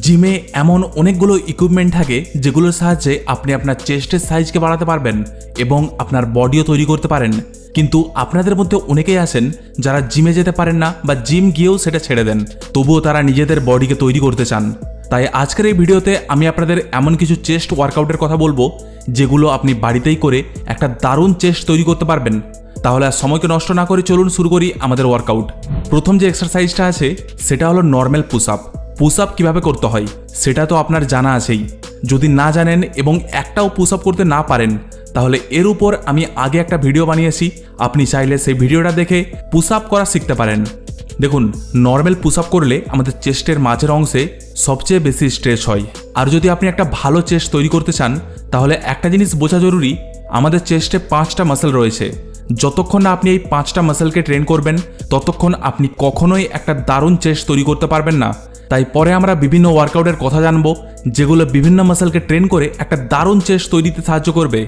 জিমে এমন অনেকগুলো ইকুইপমেন্ট থাকে যেগুলোর সাহায্যে আপনি আপনার চেস্টের সাইজকে বাড়াতে পারবেন এবং আপনার বডিও তৈরি করতে পারেন। কিন্তু আপনাদের মধ্যে অনেকেই আছেন যারা জিমে যেতে পারেন না বা জিম গিয়েও সেটা ছেড়ে দেন। তবুও তারা নিজেদের বডিকে তৈরি করতে চান। তাই আজকের এই ভিডিওতে আমি আপনাদের এমন কিছু চেস্ট ওয়ার্কআউটের কথা বলব, যেগুলো আপনি বাড়িতেই করে একটা দারুণ চেস্ট তৈরি করতে পারবেন। তাহলে আর সময়কে নষ্ট না করে চলুন শুরু করি আমাদের ওয়ার্কআউট প্রথম যে এক্সারসাইজটা আছে, সেটা হলো normal push up push up কীভাবে করতে হয়, সেটা তো আপনার জানা আছেই। যদি না জানেন এবং একটাও পুশ আপ করতে না পারেন, তাহলে এর উপর আমি আগে একটা ভিডিও বানিয়েছি, আপনি চাইলে সেই ভিডিওটা দেখে পুশ আপ করা শিখতে পারেন। দেখুন নর্মাল পুশ আপ করলে আমাদের চেস্টের মাঝের অংশে সবচেয়ে বেশি স্ট্রেস হয়। আর যদি আপনি একটা ভালো চেস্ট তৈরি করতে চান, তাহলে একটা জিনিস বোঝা জরুরি, আমাদের চেস্টে পাঁচটা মাসেল রয়েছে। যতক্ষণ না আপনি এই পাঁচটা মাসেলকে ট্রেন করবেন, ততক্ষণ আপনি কখনোই একটা দারুণ চেস্ট তৈরি করতে পারবেন না। তাই পরে আমরা বিভিন্ন ওয়ার্কআউটের কথা জানব, যেগুলো বিভিন্ন মাসেলকে ট্রেন করে একটা দারুণ চেস্ট তৈরিতে সাহায্য করবে।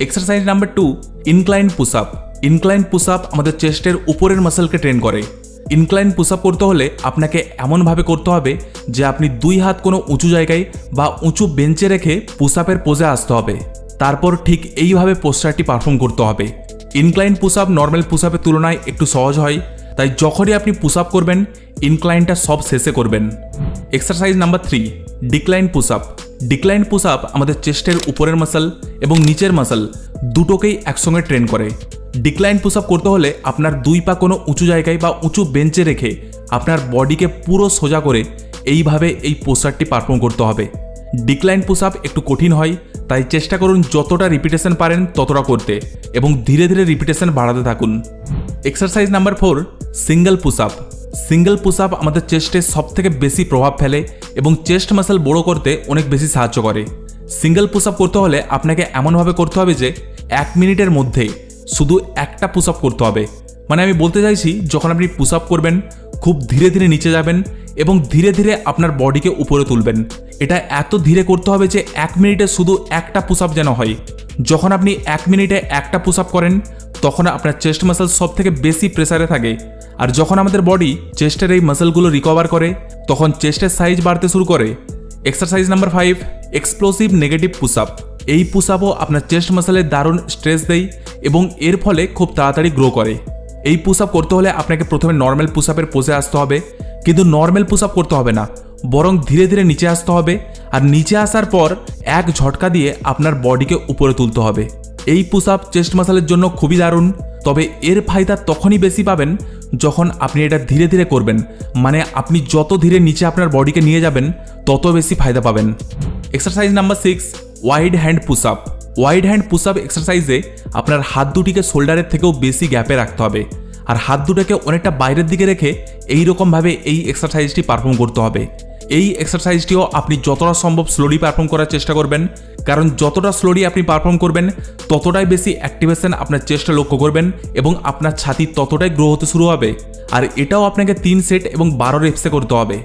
Exercise number two incline push up incline push up আমাদের চেস্টের উপরের মাসেলকে ট্রেন করে। ইনক্লাইন পুশ আপ করতে হলে আপনাকে এমনভাবে করতে হবে যে আপনি দুই হাত কোনো উঁচু জায়গায় বা উঁচু বেঞ্চে রেখে পুশ আপের পোজে আসতে হবে। তারপর ঠিক এইভাবে পোস্টারটি পারফর্ম করতে হবে। Incline push up normal push আপের তুলনায় একটু সহজ হয়। তাই যখনই আপনি পুশ আপ করবেন ইনক্লাইনটা সব শেষে করবেন। Exercise number three decline push up decline push up আমাদের চেস্টের উপরের মাসল এবং নিচের মাসল দুটোকেই একসঙ্গে ট্রেন করে। ডিক্লাইন পুশ আপ করতে হলে আপনার দুই পা কোনো উঁচু জায়গায় বা উঁচু বেঞ্চে রেখে আপনার বডিকে পুরো সোজা করে এইভাবে এই পোস্টারটি পারফর্ম করতে হবে। ডিক্লাইন পুশ আপ একটু কঠিন হয়, তাই চেষ্টা করুন যতটা রিপিটেশন পারেন ততটা করতে এবং ধীরে ধীরে রিপিটেশন বাড়াতে থাকুন। Exercise number four single push up single push up আমাদের চেস্টে সব থেকে বেশি প্রভাব ফেলে এবং চেস্ট মাসেল বড় করতে অনেক বেশি সাহায্য করে। সিঙ্গেল পুশ আপ করতে হলে আপনাকে এমনভাবে করতে হবে যে, এক মিনিটের মধ্যে শুধু একটা পুশ আপ করতে হবে। মানে আমি বলতে চাইছি, যখন আপনি পুশ আপ করবেন, খুব ধীরে ধীরে নিচে যাবেন এবং ধীরে ধীরে আপনার বডিকে উপরে তুলবেন। এটা এত ধীরে করতে হবে যে, এক মিনিটে শুধু একটা পুশ আপ যেন হয়। যখন আপনি এক মিনিটে একটা পুশ আপ করেন, তখন আপনার চেস্ট মাসেল সব থেকে বেশি প্রেসারে থাকে। আর যখন আমাদের বডি চেস্টের এই মাসেলগুলো রিকভার করে, তখন চেস্টের সাইজ বাড়তে শুরু করে। Exercise number five explosive negative push up এই পুশ আপও আপনার চেস্ট মাসেলের দারুণ স্ট্রেস দেয় এবং এর ফলে খুব তাড়াতাড়ি গ্রো করে। এই পুশ আপ করতে হলে আপনাকে প্রথমে নর্মাল পুশ আপের পোজে আসতে হবে, কিন্তু নর্মাল পুশ আপ করতে হবে না। বরং ধীরে ধীরে নিচে আসতে হবে আর নিচে আসার পর এক ঝটকা দিয়ে আপনার বডিকে উপরে তুলতে হবে। এই পুশ আপ চেস্ট মাসালের জন্য খুবই দারুণ। তবে এর ফায়দা তখনই বেশি পাবেন যখন আপনি এটা ধীরে ধীরে করবেন। মানে আপনি যত ধীরে নিচে আপনার বডিকে নিয়ে যাবেন, তত বেশি ফায়দা পাবেন। Exercise number six wide hand push up wide hand push up এক্সারসাইজে আপনার হাত দুটিকে শোল্ডারের থেকেও বেশি গ্যাপে রাখতে হবে। আর হাত দুটোকে অনেকটা বাইরের দিকে রেখে এই রকমভাবে এই এক্সারসাইজটি পারফর্ম করতে হবে। এই এক্সারসাইজটিও আপনি যতটা সম্ভব স্লোলি পারফর্ম করার চেষ্টা করবেন। কারণ যতটা স্লোলি আপনি পারফর্ম করবেন, ততটাই বেশি অ্যাক্টিভেশন আপনার চেষ্টা লক্ষ্য করবেন এবং আপনার ছাতি ততটাই গ্রো হতে শুরু হবে। আর এটাও আপনাকে তিন সেট এবং বারো রেপসে করতে হবে।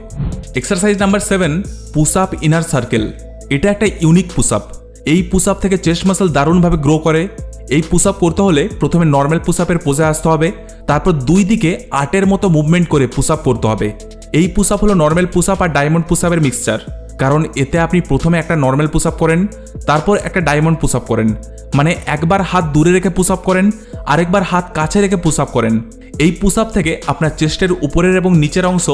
Exercise number seven push up inner circle এটা একটা ইউনিক পুশ আপ এই পুশ আপ থেকে চেস্ট মাসেল দারুণভাবে গ্রো করে। এই পুশ আপ করতে হলে প্রথমে নর্মাল পুশ আপের পোজে আসতে হবে। তারপর দুই দিকে আটের মতো মুভমেন্ট করে পুশ আপ করতে হবে। এই পুশ আপ হলো নর্মাল পুশ আপ আর ডায়মন্ড পুশ আপের মিক্সচার কারণ এতে আপনি প্রথমে একটা নর্মাল পুশ আপ করেন, তারপর একটা ডায়মন্ড পুশ আপ করেন। মানে একবার হাত দূরে রেখে পুশ আপ করেন, আরেকবার হাত কাছে রেখে পুশ আপ করেন। এই পুশ আপ থেকে আপনার চেস্টের উপরের এবং নিচের অংশ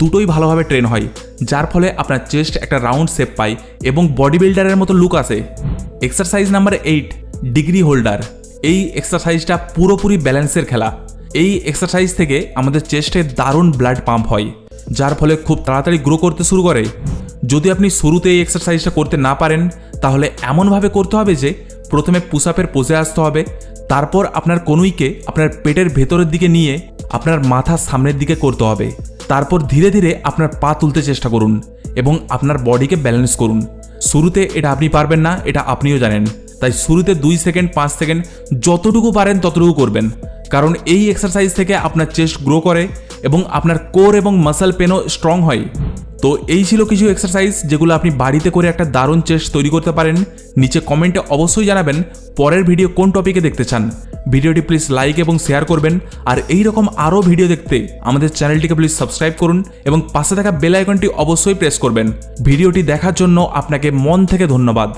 দুটোই ভালোভাবে ট্রেন হয়, যার ফলে আপনার চেস্ট একটা রাউন্ড শেপ পায় এবং বডি বিল্ডারের মতো লুক আসে। Exercise number eight degree holder এই এক্সারসাইজটা পুরোপুরি ব্যালেন্সের খেলা। এই এক্সারসাইজ থেকে আমাদের চেস্টে দারুণ ব্লাড পাম্প হয়। যার ফলে খুব তাড়াতাড়ি গ্রো করতে শুরু করে। যদি আপনি শুরুতে এই এক্সারসাইজটা করতে না পারেন, তাহলে এমনভাবে করতে হবে যে, প্রথমে পুশ আপের পোজে আসতে হবে, তারপর আপনার কনুইকে আপনার পেটের ভেতরের দিকে নিয়ে আপনার মাথা সামনের দিকে করতে হবে। তারপর ধীরে ধীরে আপনার পা তুলতে চেষ্টা করুন এবং আপনার বডিকে ব্যালেন্স করুন। শুরুতে এটা আপনি পারবেন না, এটা আপনিও জানেন। তাই শুরুতে দুই সেকেন্ড, পাঁচ সেকেন্ড যতটুকু পারেন ততটুকু করবেন। কারণ এই এক্সারসাইজ থেকে আপনার চেস্ট গ্রো করে এবং আপনার কোর এবং মাসল পেনও স্ট্রং হয়। তো এই ছিল কিছু এক্সারসাইজ যেগুলো আপনি বাড়িতে করে একটা দারুণ চেস্ট তৈরি করতে পারেন। নিচে কমেন্টে অবশ্যই জানাবেন পরের ভিডিও কোন টপিকে দেখতে চান। ভিডিওটি প্লিজ লাইক এবং শেয়ার করবেন। আর এই রকম আরও ভিডিও দেখতে আমাদের চ্যানেলটিকে প্লিজ সাবস্ক্রাইব করুন এবং পাশে থাকা বেল আইকনটি অবশ্যই প্রেস করবেন। ভিডিওটি দেখার জন্য আপনাকে মন থেকে ধন্যবাদ।